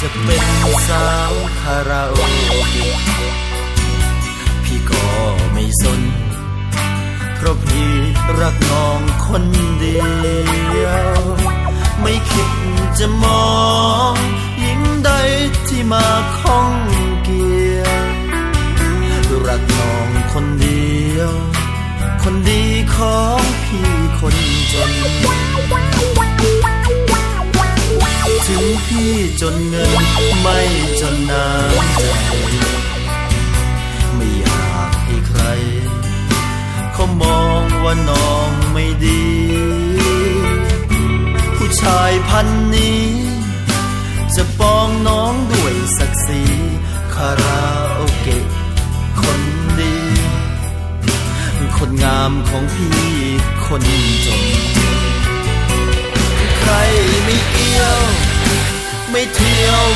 จะเป็นสาวคาราโอเกะพี่ก็ไม่สน เพราะพี่รักน้องคนเดียว ไม่คิดจะมองหญิงใดที่มาข้องเกี่ยว รักน้องคนเดียว คนดีของพี่คนจน ถึงพี่จนเงินไม่จนน้ำใจไม่อยากให้ใคร เขามองว่าน้องไม่ดี ผู้ชายพันนี้ จะปองน้องด้วยศักดิ์ศรีคาราโอเกะคนดี คนงามของพี่คนจนใครไม่เกี่ยวไม่เที่ยว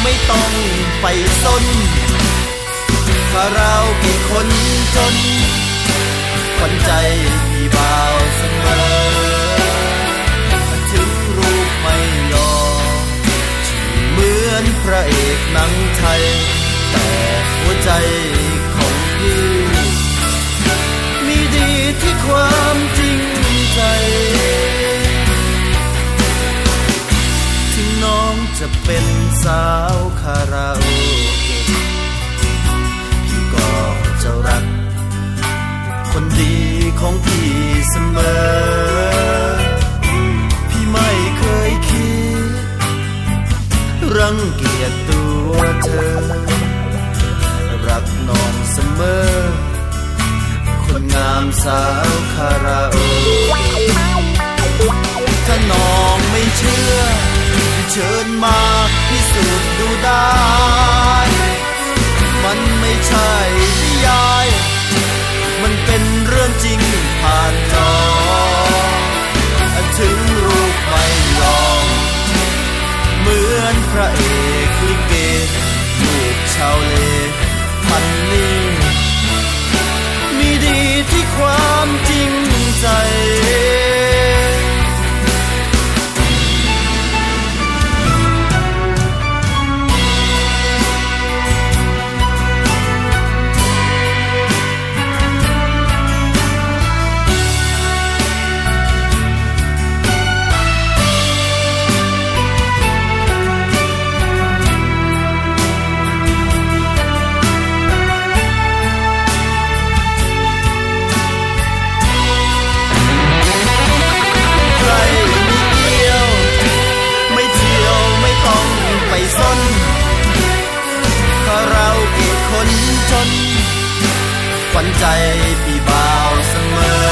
ไม่ต้องไปสนถ้าเราเป็นคนจนขวัญใจพี่บ่าวเสมอถึงรูปไม่หล่อเหมือนพระเอกหนังไทย แต่หัวใจ จะเป็นสาวคาราโอเกะพี่ก็จะรัก คนดีของพี่เสมอ พี่ไม่เคยคิด รังเกียจตัวเธอ รักน้องเสมอ คนงามสาวคาราโอ เชิญมาพิสูจน์ดูได้ มันไม่ใช่นิยาย มันเป็นเรื่องจริงผ่านจอ วัญใจพี่บ่าวเสมอ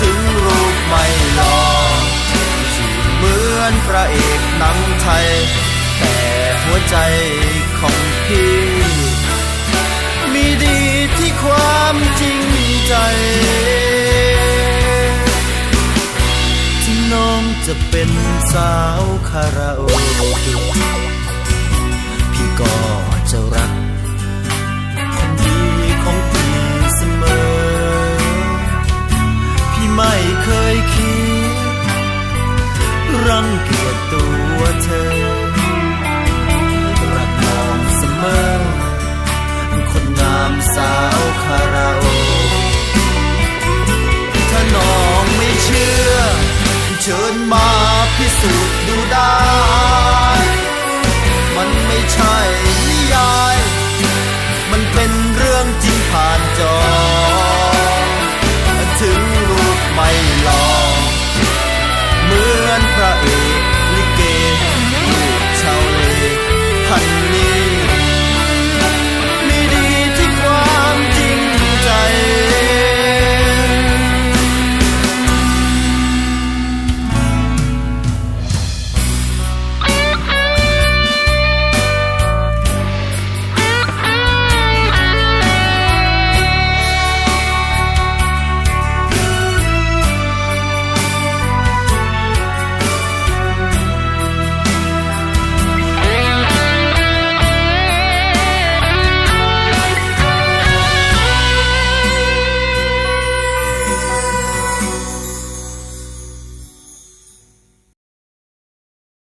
ถึงรูปไม่หล่อเหมือนพระเอกหนังไทย แต่หัวใจของพี่ มีดีที่ความจริงใจน้องจะเป็นสาวคาราโอเกะพี่ก็ังเกียดตัวเธอ